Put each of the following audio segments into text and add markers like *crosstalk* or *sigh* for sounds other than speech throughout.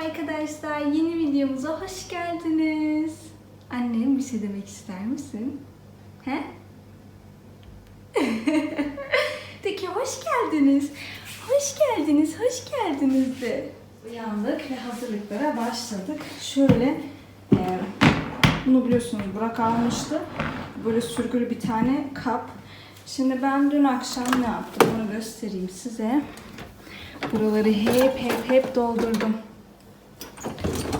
arkadaşlar. Yeni videomuza hoş geldiniz. Annem bir şey demek ister misin? He? *laughs* de ki hoş geldiniz. Hoş geldiniz, hoş geldiniz de. Uyandık ve hazırlıklara başladık. Şöyle e, bunu biliyorsunuz Burak almıştı. Böyle sürgülü bir tane kap. Şimdi ben dün akşam ne yaptım onu göstereyim size. Buraları hep hep hep doldurdum.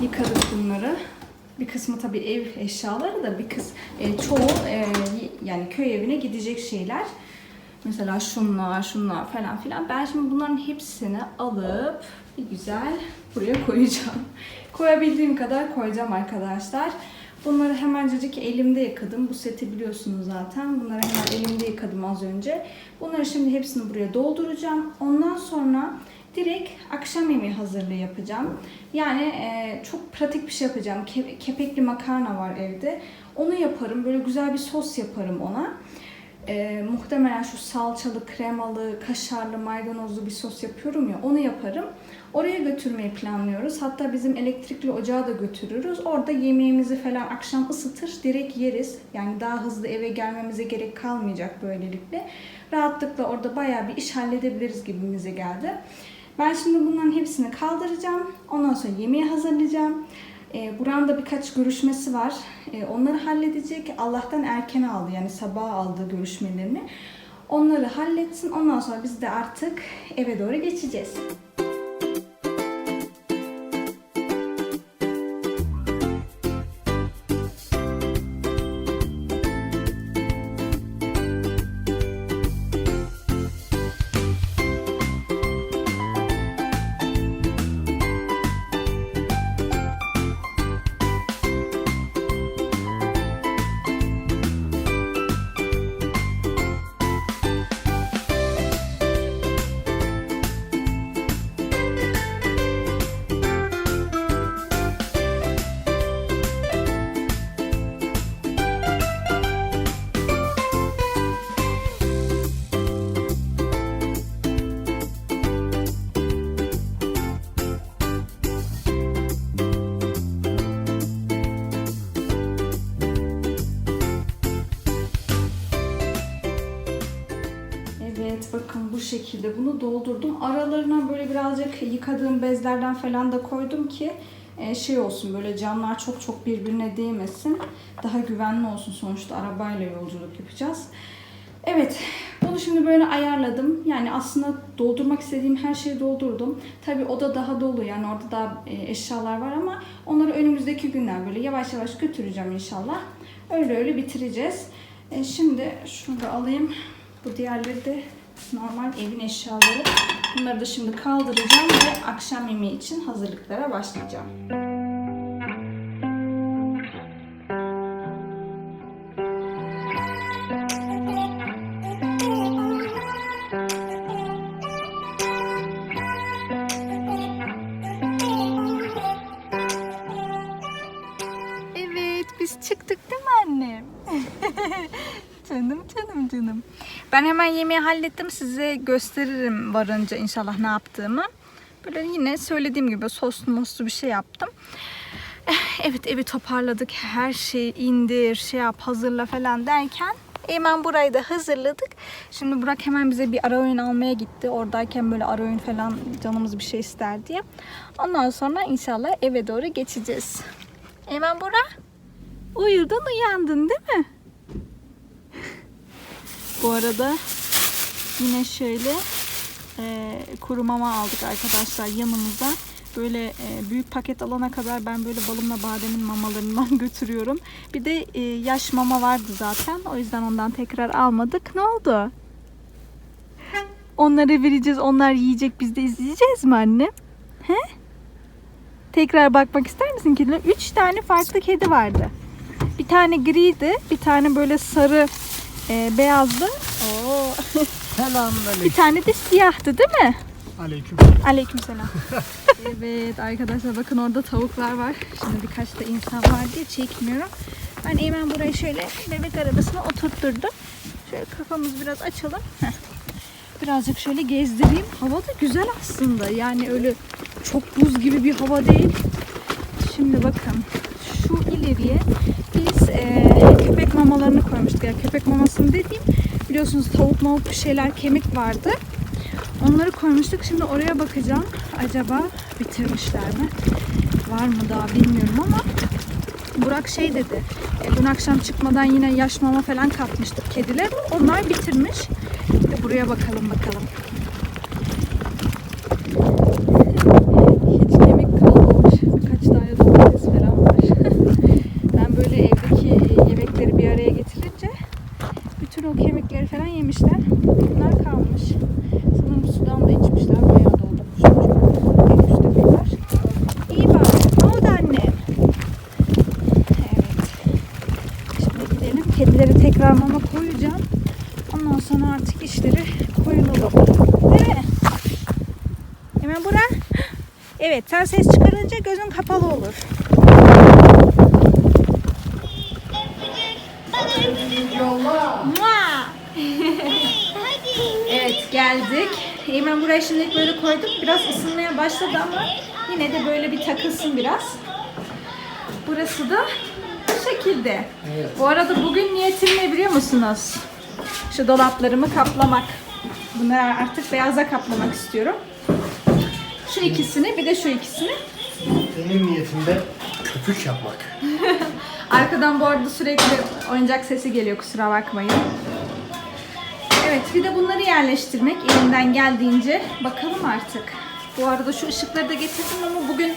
Yıkadık bunları. Bir kısmı tabii ev eşyaları da bir kısmı çoğu e, yani köy evine gidecek şeyler. Mesela şunlar, şunlar falan filan. Ben şimdi bunların hepsini alıp bir güzel buraya koyacağım. *laughs* Koyabildiğim kadar koyacağım arkadaşlar. Bunları hemencecik elimde yıkadım. Bu seti biliyorsunuz zaten. Bunları hemen elimde yıkadım az önce. Bunları şimdi hepsini buraya dolduracağım. Ondan sonra direkt akşam yemeği hazırlığı yapacağım. Yani e, çok pratik bir şey yapacağım. Ke- kepekli makarna var evde. Onu yaparım. Böyle güzel bir sos yaparım ona. E, muhtemelen şu salçalı, kremalı, kaşarlı, maydanozlu bir sos yapıyorum ya onu yaparım. Oraya götürmeyi planlıyoruz. Hatta bizim elektrikli ocağı da götürürüz. Orada yemeğimizi falan akşam ısıtır, direkt yeriz. Yani daha hızlı eve gelmemize gerek kalmayacak böylelikle. Rahatlıkla orada bayağı bir iş halledebiliriz gibimize geldi. Ben şimdi bunların hepsini kaldıracağım. Ondan sonra yemeği hazırlayacağım. E, Burak'ın da birkaç görüşmesi var. E, onları halledecek. Allah'tan erken aldı yani sabah aldı görüşmelerini. Onları halletsin. Ondan sonra biz de artık eve doğru geçeceğiz. Şekilde bunu doldurdum. Aralarına böyle birazcık yıkadığım bezlerden falan da koydum ki e, şey olsun böyle camlar çok çok birbirine değmesin. Daha güvenli olsun sonuçta arabayla yolculuk yapacağız. Evet bunu şimdi böyle ayarladım. Yani aslında doldurmak istediğim her şeyi doldurdum. Tabi oda daha dolu yani orada da e, eşyalar var ama onları önümüzdeki günler böyle yavaş yavaş götüreceğim inşallah. Öyle öyle bitireceğiz. E, şimdi şunu da alayım. Bu diğerleri de normal evin eşyaları. Bunları da şimdi kaldıracağım ve akşam yemeği için hazırlıklara başlayacağım. Evet biz çıktık değil mi annem? *laughs* canım canım canım. Ben hemen yemeği hallettim. Size gösteririm varınca inşallah ne yaptığımı. Böyle yine söylediğim gibi soslu moslu bir şey yaptım. Eh, Evet evi toparladık. Her şeyi indir, şey yap, hazırla falan derken hemen burayı da hazırladık. Şimdi Burak hemen bize bir ara öğün almaya gitti. Oradayken böyle ara öğün falan canımız bir şey ister diye. Ondan sonra inşallah eve doğru geçeceğiz. Hemen Burak uyudun uyandın değil mi? Bu arada yine şöyle e, kuru mama aldık arkadaşlar yanımıza. Böyle e, büyük paket alana kadar ben böyle balımla bademin mamalarından *laughs* götürüyorum. Bir de e, yaş mama vardı zaten. O yüzden ondan tekrar almadık. Ne oldu? Onlara vereceğiz. Onlar yiyecek. Biz de izleyeceğiz mi anne? He? Tekrar bakmak ister misin kediler? Üç tane farklı kedi vardı. Bir tane griydi. Bir tane böyle sarı e, beyazdı. Oo. *laughs* bir Selamünaleyküm. tane de siyahtı değil mi? Aleyküm. Aleykümselam. *laughs* evet arkadaşlar bakın orada tavuklar var. Şimdi birkaç da insan var diye çekmiyorum. Ben hemen burayı şöyle bebek arabasına oturtturdum. Şöyle kafamızı biraz açalım. Heh. Birazcık şöyle gezdireyim. Hava da güzel aslında. Yani öyle çok buz gibi bir hava değil. Şimdi bakın şu ileriye biz eee, köpek mamalarını koymuştuk. Yani köpek mamasını dediğim biliyorsunuz tavuk mavuk bir şeyler kemik vardı. Onları koymuştuk. Şimdi oraya bakacağım. Acaba bitirmişler mi? Var mı daha bilmiyorum ama Burak şey dedi. E, dün akşam çıkmadan yine yaş mama falan katmıştık kediler. Onlar bitirmiş. E, buraya bakalım bakalım. Hiç kemik kalmamış. Birkaç tane domates falan var. ben böyle evdeki e, yemekleri bir araya getirince bütün o kemikleri falan yemişler. Bunlar kalmış. Sanırım sudan da içmişler. Bayağı doldurmuşlar. Çünkü en üstte bir var. İyi bari. Ne oldu annem? Evet. Şimdi gidelim. Kedileri tekrar mama koyacağım. Ondan sonra artık işleri koyulalım. Değil mi? Hemen bura. Evet sen ses çıkarınca gözün kapalı olur. Evet geldik. Hemen buraya şimdilik böyle koydum. Biraz ısınmaya başladı ama yine de böyle bir takılsın biraz. Burası da şekilde. Bu arada bugün niyetim ne biliyor musunuz? Şu dolaplarımı kaplamak. Bunları artık beyaza kaplamak istiyorum. Şu ikisini bir de şu ikisini. Benim niyetimde köpük yapmak. *laughs* Arkadan bu arada sürekli oyuncak sesi geliyor kusura bakmayın. Evet bir de bunları yerleştirmek elimden geldiğince bakalım artık. Bu arada şu ışıkları da getirdim ama bugün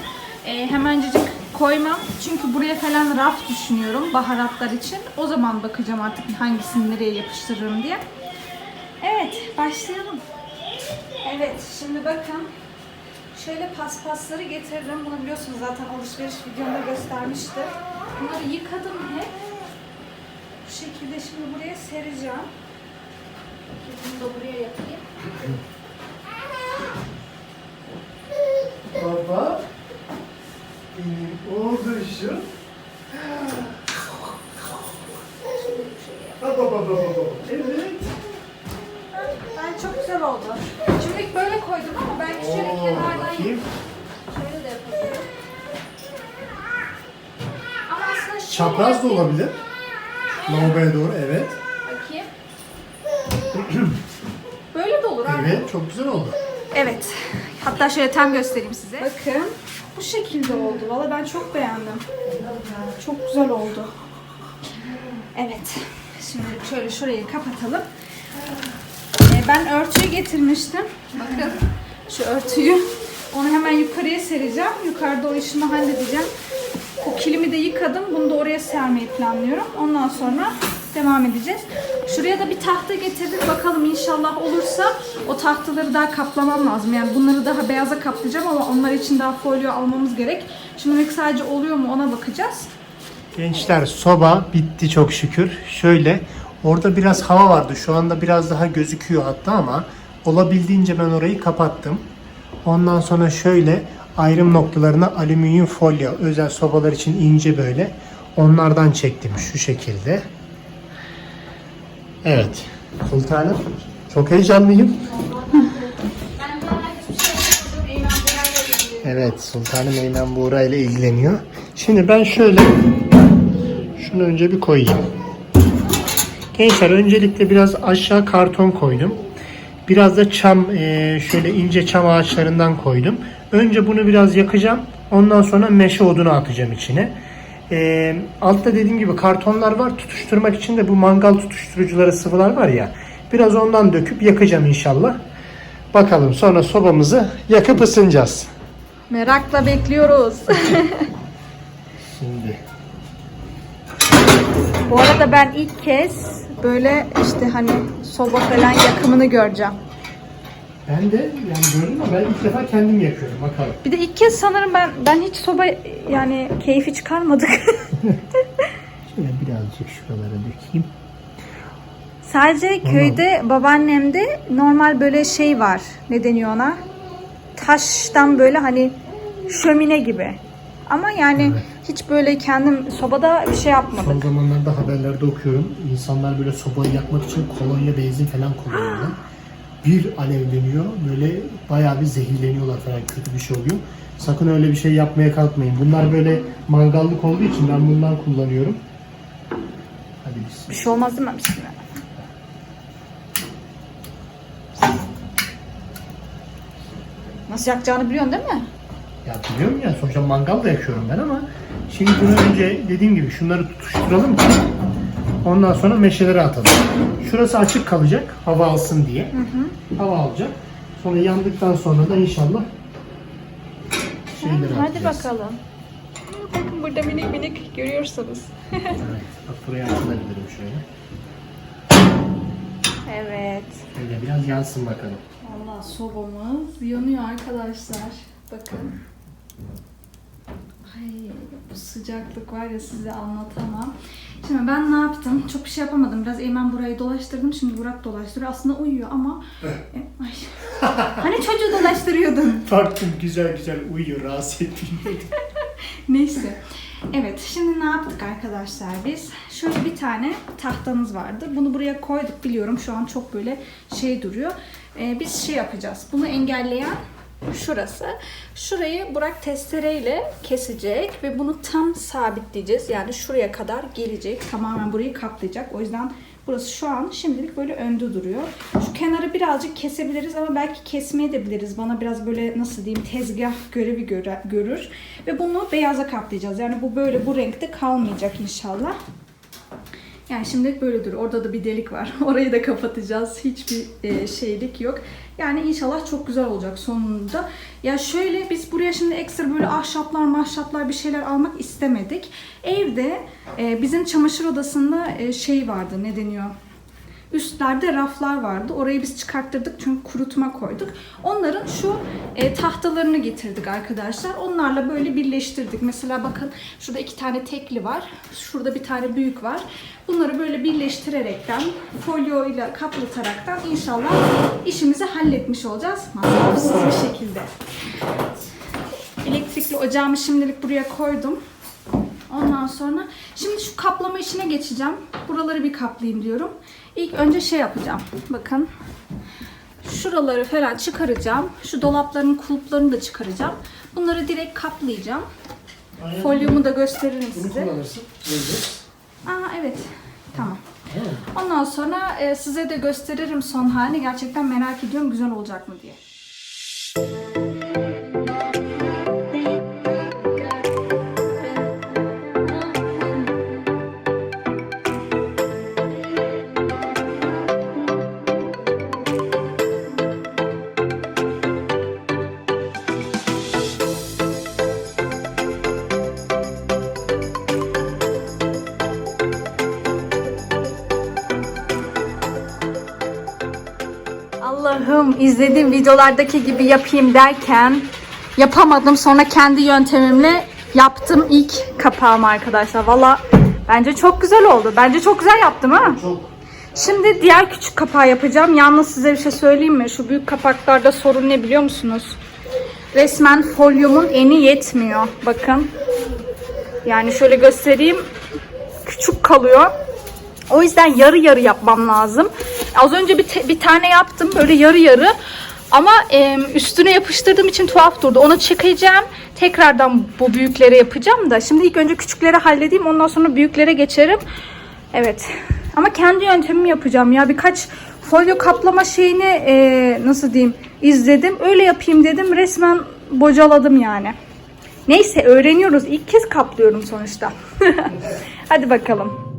e, hemencecik koymam. Çünkü buraya falan raf düşünüyorum baharatlar için. O zaman bakacağım artık hangisini nereye yapıştırırım diye. Evet başlayalım. Evet şimdi bakın Şöyle paspasları getiririm. Bunu biliyorsunuz zaten alışveriş videomda göstermiştim. Bunları yıkadım hep. Bu şekilde şimdi buraya sereceğim. Bunu da buraya yapayım. Baba. Benim oğluşum. Baba baba baba. Evet. Ben çok güzel oldu. Şimdilik böyle koydum ama belki şöyle Oo, kenardan bakayım. şöyle de yapabilirim. Ama aslında şöyle Çapraz da olabilir. Lavaboya doğru evet. Bakayım. *clears throat* Böyle de olur. aynen. Evet çok güzel oldu. Evet. Hatta şöyle tam göstereyim size. Bakın. Bu şekilde oldu. Valla ben çok beğendim. Çok güzel oldu. Evet. Şimdi şöyle şurayı kapatalım. Ee, ben örtüyü getirmiştim. Bakın. Şu örtüyü. Onu hemen yukarıya sereceğim. Yukarıda o işimi halledeceğim. O kilimi de yıkadım. Bunu da oraya sermeyi planlıyorum. Ondan sonra devam edeceğiz. Şuraya da bir tahta getirdik. Bakalım inşallah olursa o tahtaları daha kaplamam lazım. Yani bunları daha beyaza kaplayacağım ama onlar için daha folyo almamız gerek. Şimdilik sadece oluyor mu ona bakacağız. Gençler soba bitti çok şükür. Şöyle orada biraz hava vardı. Şu anda biraz daha gözüküyor hatta ama olabildiğince ben orayı kapattım. Ondan sonra şöyle ayrım noktalarına alüminyum folyo özel sobalar için ince böyle onlardan çektim şu şekilde. Evet. Sultanım çok heyecanlıyım. Evet Sultanım Eymen Buğra ile ilgileniyor. Şimdi ben şöyle şunu önce bir koyayım. Gençler öncelikle biraz aşağı karton koydum. Biraz da çam e, şöyle ince çam ağaçlarından koydum. Önce bunu biraz yakacağım. Ondan sonra meşe odunu atacağım içine. E, altta dediğim gibi kartonlar var. Tutuşturmak için de bu mangal tutuşturucuları sıvılar var ya. Biraz ondan döküp yakacağım inşallah. Bakalım sonra sobamızı yakıp ısınacağız. Merakla bekliyoruz. *laughs* Şimdi Bu arada ben ilk kez böyle işte hani soba falan yakımını göreceğim. Ben de yani gördüm ama ben ilk defa kendim yakıyorum. Bakalım. Bir de ilk kez sanırım ben ben hiç soba yani keyfi çıkarmadık. *laughs* Şöyle birazcık şuralara dökeyim. Sadece köyde babaannemde normal böyle şey var. Ne deniyor ona? Taştan böyle hani şömine gibi. Ama yani Evet. hiç böyle kendim sobada bir şey yapmadık. Son zamanlarda haberlerde okuyorum. İnsanlar böyle sobayı yakmak için kolonya, benzin falan kullanıyorlar. *gasps* Bir alevleniyor. Böyle bayağı bir zehirleniyorlar falan. Kötü bir şey oluyor. Sakın öyle bir şey yapmaya kalkmayın. Bunlar böyle mangallık olduğu için ben bundan kullanıyorum. Hadi biz. Bir şey olmaz değil mi? Bismillah. Nasıl yakacağını biliyorsun değil mi? Ya biliyorum ya sonuçta mangal da yakıyorum ben ama şimdi bunu önce dediğim gibi şunları tutuşturalım ki ondan sonra meşeleri atalım. Şurası açık kalacak hava alsın diye. Hava alacak. Sonra yandıktan sonra da inşallah şeyleri Hadi atacağız. bakalım. Bakın burada minik minik görüyorsunuz. Evet. Bak buraya açılabilirim şöyle. Evet. Şöyle biraz yansın bakalım. Valla sobamız yanıyor arkadaşlar. Bakın. Ay bu sıcaklık var ya size anlatamam. Şimdi ben ne yaptım? Çok bir şey yapamadım. Biraz Eymen burayı dolaştırdım. Şimdi Burak dolaştırıyor. Aslında uyuyor ama... E, Ay. hani çocuğu dolaştırıyordun? *laughs* Baktım güzel güzel uyuyor rahatsız etmiyor. Neyse. Evet, şimdi ne yaptık arkadaşlar biz? Şöyle bir tane tahtamız vardı. Bunu buraya koyduk biliyorum. Şu an çok böyle şey duruyor. Ee, biz şey yapacağız. Bunu engelleyen şurası. Şurayı Burak testereyle kesecek ve bunu tam sabitleyeceğiz. Yani şuraya kadar gelecek. Tamamen burayı kaplayacak. O yüzden burası şu an şimdilik böyle önde duruyor. Şu kenarı birazcık kesebiliriz ama belki kesmeye de biliriz. Bana biraz böyle nasıl diyeyim tezgah görevi göre- görür. Ve bunu beyaza kaplayacağız. Yani bu böyle bu renkte kalmayacak inşallah. Yani şimdilik böyle duruyor. Orada da bir delik var. *laughs* Orayı da kapatacağız. Hiçbir e, şeylik yok. Yani inşallah çok güzel olacak sonunda. Ya şöyle biz buraya şimdi ekstra böyle ahşaplar mahşaplar bir şeyler almak istemedik. Evde e, bizim çamaşır odasında e, şey vardı ne deniyor? Üstlerde raflar vardı. Orayı biz çıkarttırdık çünkü kurutma koyduk. Onların şu e, tahtalarını getirdik arkadaşlar. Onlarla böyle birleştirdik. Mesela bakın şurada iki tane tekli var. Şurada bir tane büyük var. Bunları böyle birleştirerekten, folyo ile kaplataraktan inşallah işimizi halletmiş olacağız. Masrafsız bir şekilde. Elektrikli ocağımı şimdilik buraya koydum. Ondan sonra şimdi şu kaplama işine geçeceğim. Buraları bir kaplayayım diyorum. İlk önce şey yapacağım. Bakın. Şuraları falan çıkaracağım. Şu dolapların kulplarını da çıkaracağım. Bunları direkt kaplayacağım. Folyomu da gösteririm Bunu size. kullanırsın. Vereceğiz. Aa evet. Tamam. Ondan sonra e, size de gösteririm son halini. Gerçekten merak ediyorum güzel olacak mı diye. İzlediğim videolardaki gibi yapayım derken yapamadım. Sonra kendi yöntemimle yaptım ilk kapağımı arkadaşlar. Valla bence çok güzel oldu. Bence çok güzel yaptım ha. Çok. Şimdi diğer küçük kapağı yapacağım. Yalnız size bir şey söyleyeyim mi? Şu büyük kapaklarda sorun ne biliyor musunuz? Resmen folyomun eni yetmiyor. Bakın. Yani şöyle göstereyim. Küçük kalıyor. O yüzden yarı yarı yapmam lazım. Az önce bir, te- bir tane yaptım böyle yarı yarı. Ama e, üstüne yapıştırdığım için tuhaf durdu. Onu çekeceğim. Tekrardan bu büyüklere yapacağım da. Şimdi ilk önce küçükleri halledeyim. Ondan sonra büyüklere geçerim. Evet. Ama kendi yöntemimi yapacağım ya. Birkaç folyo kaplama şeyini e, nasıl diyeyim izledim. Öyle yapayım dedim. Resmen bocaladım yani. Neyse öğreniyoruz. İlk kez kaplıyorum sonuçta. *laughs* Hadi bakalım.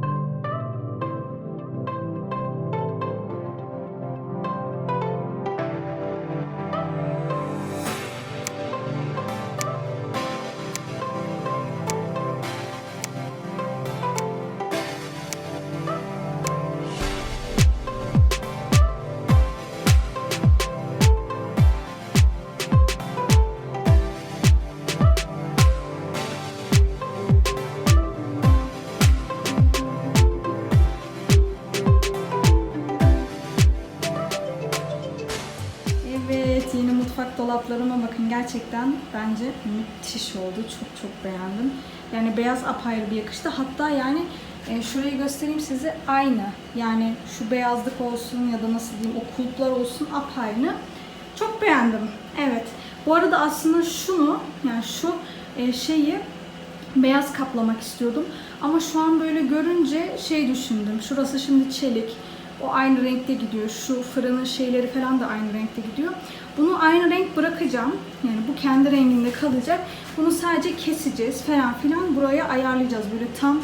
Gerçekten bence müthiş oldu. Çok çok beğendim. Yani beyaz apayrı bir yakıştı. Hatta yani e, şurayı göstereyim size aynı. Yani şu beyazlık olsun ya da nasıl diyeyim o kulplar olsun apayrı. Çok beğendim. Evet. Bu arada aslında şunu yani şu e, şeyi beyaz kaplamak istiyordum. Ama şu an böyle görünce şey düşündüm. Şurası şimdi çelik. O aynı renkte gidiyor. Şu fırının şeyleri falan da aynı renkte gidiyor. Bunu aynı renk bırakacağım. Yani bu kendi renginde kalacak. Bunu sadece keseceğiz falan filan. Buraya ayarlayacağız. Böyle tam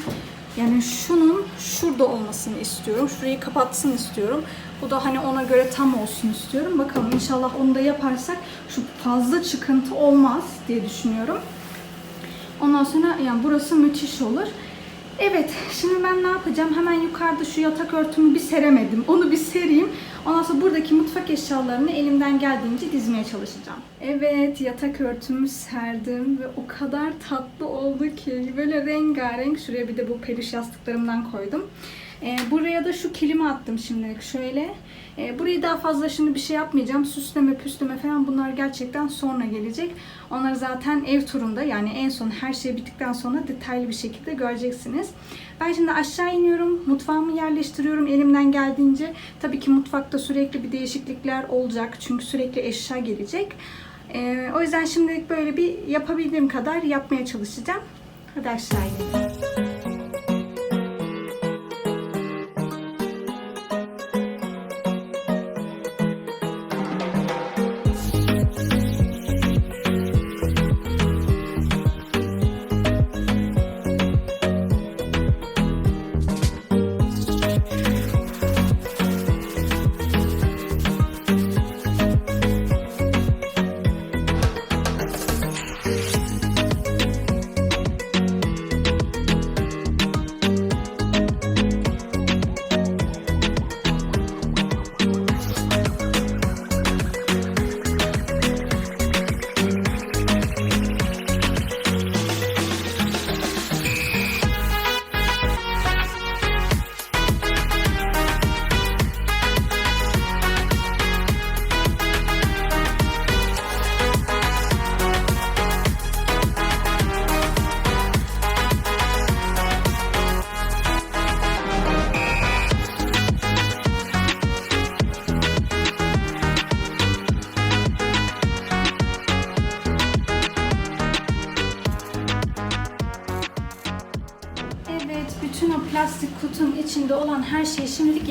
yani şunun şurada olmasını istiyorum. Şurayı kapatsın istiyorum. Bu da hani ona göre tam olsun istiyorum. Bakalım inşallah onu da yaparsak şu fazla çıkıntı olmaz diye düşünüyorum. Ondan sonra yani burası müthiş olur. Evet, şimdi ben ne yapacağım? Hemen yukarıda şu yatak örtümü bir seremedim. Onu bir sereyim. Ondan sonra buradaki mutfak eşyalarını elimden geldiğince dizmeye çalışacağım. Evet, yatak örtümü serdim ve o kadar tatlı oldu ki. Böyle rengarenk. Şuraya bir de bu peluş yastıklarımdan koydum. Ee, buraya da şu kilimi attım şimdilik şöyle. Ee, burayı daha fazla şimdi bir şey yapmayacağım. Süsleme püsleme falan bunlar gerçekten sonra gelecek. Onları zaten ev turunda yani en son her şey bittikten sonra detaylı bir şekilde göreceksiniz. Ben şimdi aşağı iniyorum. Mutfağımı yerleştiriyorum elimden geldiğince. Tabii ki mutfakta sürekli bir değişiklikler olacak. Çünkü sürekli eşya gelecek. Ee, o yüzden şimdilik böyle bir yapabildiğim kadar yapmaya çalışacağım. Hadi aşağı inelim.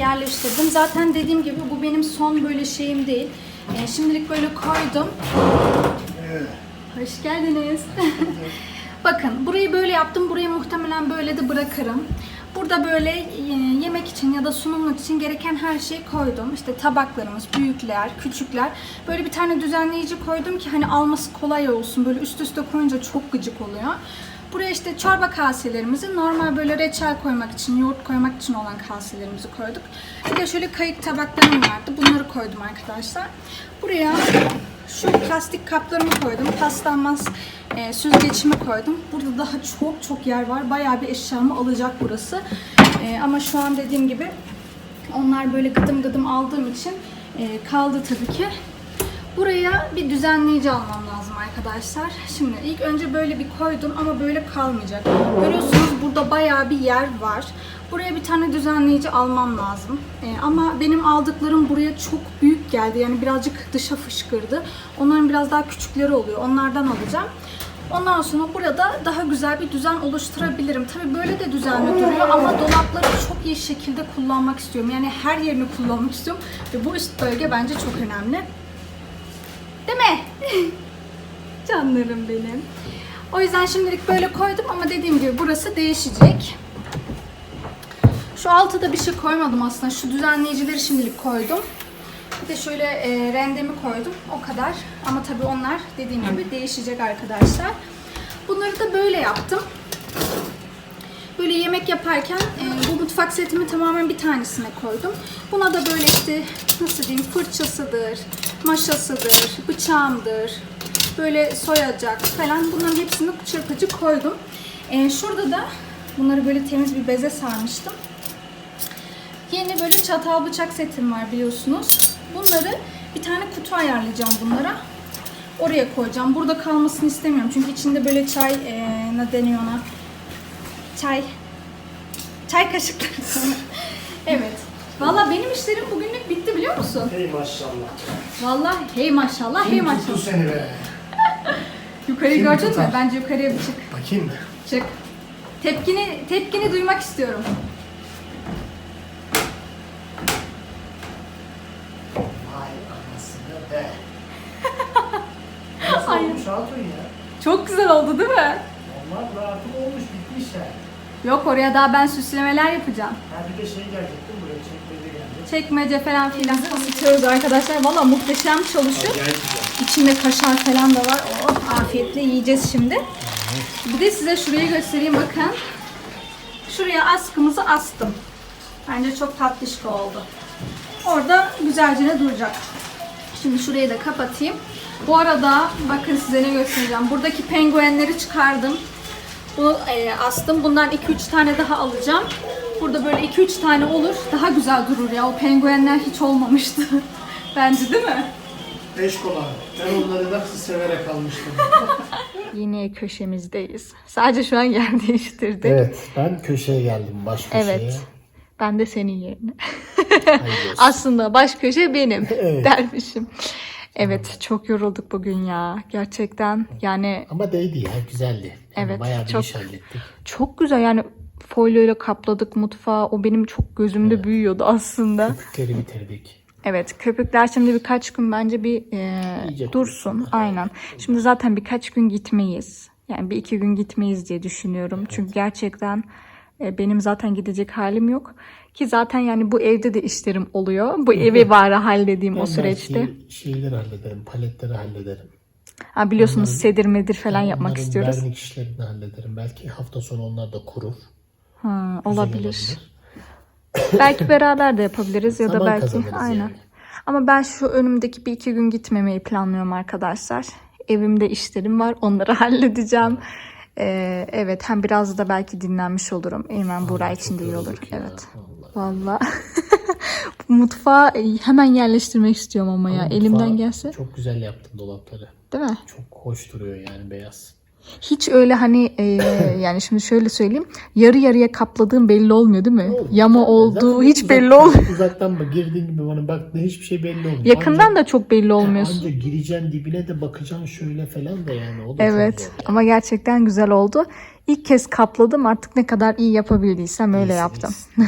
Yerleştirdim. Zaten dediğim gibi bu benim son böyle şeyim değil. Ee, şimdilik böyle koydum. Hoş geldiniz. *laughs* Bakın burayı böyle yaptım. Burayı muhtemelen böyle de bırakırım. Burada böyle e, yemek için ya da sunumluk için gereken her şeyi koydum. İşte tabaklarımız, büyükler, küçükler. Böyle bir tane düzenleyici koydum ki hani alması kolay olsun. Böyle üst üste koyunca çok gıcık oluyor. Buraya işte çorba kaselerimizi normal böyle reçel koymak için, yoğurt koymak için olan kaselerimizi koyduk. Bir de şöyle kayık tabaklarım vardı. Bunları koydum arkadaşlar. Buraya şu plastik kaplarımı koydum. Paslanmaz e, süzgeçimi koydum. Burada daha çok çok yer var. Bayağı bir eşyamı alacak burası. E, ama şu an dediğim gibi onlar böyle gıdım gıdım aldığım için e, kaldı tabii ki. Buraya bir düzenleyici almam lazım arkadaşlar. Şimdi ilk önce böyle bir koydum ama böyle kalmayacak. Görüyorsunuz burada bayağı bir yer var. Buraya bir tane düzenleyici almam lazım. Ee, ama benim aldıklarım buraya çok büyük geldi. Yani birazcık dışa fışkırdı. Onların biraz daha küçükleri oluyor. Onlardan alacağım. Ondan sonra burada daha güzel bir düzen oluşturabilirim. Tabii böyle de düzenli duruyor ama dolapları çok iyi şekilde kullanmak istiyorum. Yani her yerini kullanmak istiyorum. Ve bu üst bölge bence çok önemli. Değil mi? *laughs* Canlarım benim. O yüzden şimdilik böyle koydum ama dediğim gibi burası değişecek. Şu altıda bir şey koymadım aslında. Şu düzenleyicileri şimdilik koydum. Bir de şöyle e, rendemi koydum. O kadar. Ama tabii onlar dediğim gibi değişecek arkadaşlar. Bunları da böyle yaptım. Böyle yemek yaparken e, bu mutfak setimi tamamen bir tanesine koydum. Buna da böyle işte nasıl diyeyim fırçasıdır, maşasıdır, bıçağımdır, böyle soyacak falan bunların hepsini çırpıcı koydum. E, şurada da bunları böyle temiz bir beze sarmıştım. Yeni böyle çatal bıçak setim var biliyorsunuz. Bunları bir tane kutu ayarlayacağım bunlara. Oraya koyacağım. Burada kalmasını istemiyorum. Çünkü içinde böyle çay e, ne deniyor ona? Çay. Çay kaşıkları. *laughs* evet. Valla benim işlerim bugünlük bitti biliyor musun? Hey maşallah. Valla hey maşallah hey Kim tuttu maşallah. seni be? *laughs* Yukarıyı Kim gördün mü? tutar? Bence yukarıya bir çık. Bakayım mı? Çık. Tepkini tepkini duymak istiyorum. Vay anasını be. *laughs* Nasıl Ay. olmuş Hatun ya? Çok güzel oldu değil mi? Onlar artık olmuş bitmiş yani. Yok oraya daha ben süslemeler yapacağım. Ha bir de şey gelecektim buraya çekmece gelecek. Çekmece falan filan ısıtıyoruz arkadaşlar. Valla muhteşem çalışıyor. İçinde kaşar falan da var. Oh, afiyetle yiyeceğiz şimdi. Bir de size şurayı göstereyim bakın. Şuraya askımızı astım. Bence çok tatlışka oldu. Orada güzelce ne duracak. Şimdi şurayı da kapatayım. Bu arada bakın size ne göstereceğim. Buradaki penguenleri çıkardım. Bunu e, astım. Bundan 2-3 tane daha alacağım. Burada böyle 2-3 tane olur. Daha güzel durur ya. O penguenler hiç olmamıştı. *laughs* Bence değil mi? Beş kola. Ben onları nasıl severek almıştım. *laughs* Yine köşemizdeyiz. Sadece şu an yer değiştirdik. evet ben köşeye geldim baş köşeye. Evet. Ben de senin yerine. *laughs* Aslında baş köşe benim Evet. dermişim. Evet çok yorulduk bugün ya. Gerçekten yani Ama değdi ya güzeldi. Yani Evet, Bayağı bir çok- iş hallettik. çok güzel yani folyoyla kapladık mutfağı. O benim çok gözümde büyüyordu aslında. Köpükleri bitirdik. Evet köpükler şimdi birkaç gün bence bir e, İyice dursun. Aynen. Şimdi zaten birkaç gün gitmeyiz. Yani bir iki gün gitmeyiz diye düşünüyorum. Çünkü gerçekten e, benim zaten gidecek halim yok. Ki zaten yani bu evde de işlerim oluyor. Bu *laughs* evi bari halledeyim o Ben süreçte. belki şeyleri hallederim, paletleri hallederim. Ha, biliyorsunuz sedir medir falan yapmak Onların istiyoruz. vernik işlerini hallederim. Belki hafta sonu onlar da kurur. Ha, Güzel olabilir. belki beraber de yapabiliriz ya da belki aynen. yani. Ama ben şu önümdeki bir iki gün gitmemeyi planlıyorum arkadaşlar. Evimde işlerim var. Onları *laughs* halledeceğim. Ee, evet hem biraz da belki dinlenmiş olurum. Eymen Buğra için de iyi olur. ya, Evet. vallahi. Valla. *laughs* Mutfağı hemen yerleştirmek istiyorum ama ya. Ama Elimden mutfağı gelse. Çok güzel yaptın dolapları. Değil mi? Çok hoş duruyor yani beyaz. Hiç öyle hani e, *coughs* yani şimdi şöyle söyleyeyim. Yarı yarıya kapladığım belli olmuyor değil mi? Oğlum, Yama zaten olduğu hiç uzaktan- belli olmuyor. Uzaktan bak girdiğin gibi bana baktığın hiçbir şey belli olmuyor. Yakından Anca- da çok belli olmuyorsun. Anca gireceksin dibine de bakacaksın şöyle falan da yani. O da Evet ama gerçekten güzel oldu. İlk kez kapladım artık ne kadar iyi yapabildiysem öyle yaptım. *laughs*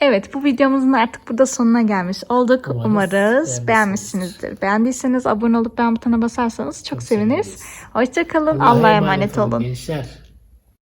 Evet bu videomuzun artık burada sonuna gelmiş olduk. Umarız Umarız beğenmişsinizdir. Beğendiyseniz abone olup beğen butonuna basarsanız çok seviniriz. seviniriz. Hoşçakalın. Allah'a Allah'a emanet olun. Gençler.